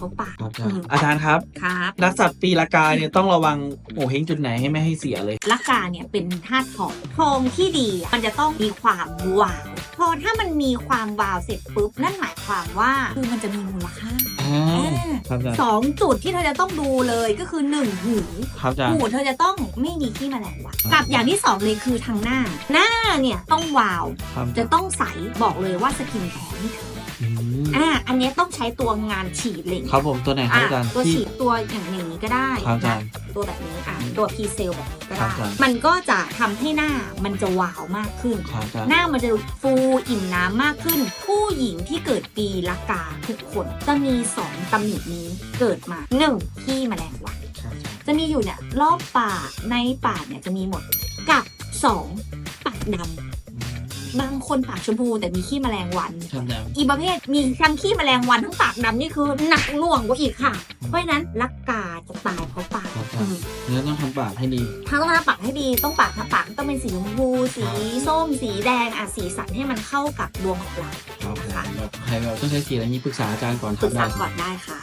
เขาปากครับอาจารอืย์มอาจารย์ครับ ครับ นักสัตว์ปีละกาเนี่ยต้องระวังโง่เฮงจุดไหนให้ไม่ให้เสียเลย ลักกาเนี่ยเป็นธาตุทองทองที่ดีอะมันจะต้องมีความวาวพอถ้ามันมีความวาวเสร็จปุ๊บนั่นหมายความว่าคือมันจะมีมูลค่าอ่าอ่าครับอาจารย์สองจุดที่เธอจะต้องดูเลยก็คือหนึ่งหูครับอาจารย์ หูเธอจะต้องไม่มีขี้แมลงวันกับอย่างที่สองเลยคือทางหน้า หน้าเนี่ยต้องวาว ครับจะต้องใสบอกเลยว่าสกินแท้ไม่ถึงอืม อ่า อันเนี้ยต้องใช้ตัวงานฉีดเหล็งครับผมตัวไหนครับอะอาจารย์ตัวที่ ฉีดตัวอย่างนี้ก็ได้ครับอาจารย์นะตัวแบบนี้อะตัวพีเซลแบบนี้ก็ครัได้ บอาจารย์ มันก็จะทำให้หน้ามันจะวาวมากขึ้น ครับอาจารย์ หน้ามันจะฟูอิ่มน้ำมากขึ้น ผู้หญิงที่เกิดปีละกาทุกคนจะมีสองตำหนินี้เกิดมาหนึ่งขี้แมลงวันครับอาจารย์จะมีอยู่เนี่ยรอบปากในปากเนี่ยจะมีหมดกับสองปากดำ บางคนปากชมพูแต่มีขี้แมลงวันครับอาจารย์อีประเภทมีทั้งขี้แมลงวันทั้งปากดำนี่คือหนักหน่วงกว่าอีกค่ะ เพราะฉะนั้นลักกาจะตายเพราะปากครับอาจารอืย์มแล้วต้องทำปากให้ดีถ้าต้องทำปากให้ดีต้องปากทำปากต้องเป็นสีชมพูสีส้มสีแดงอะสีสันให้มันเข้ากับดวงของเราครับผมค่ะแบบใครแบบต้องใช้สีอะไรนี้ปรึกษาอาจารย์ก่อนปรึกทำได้ษาก่อนได้ครับ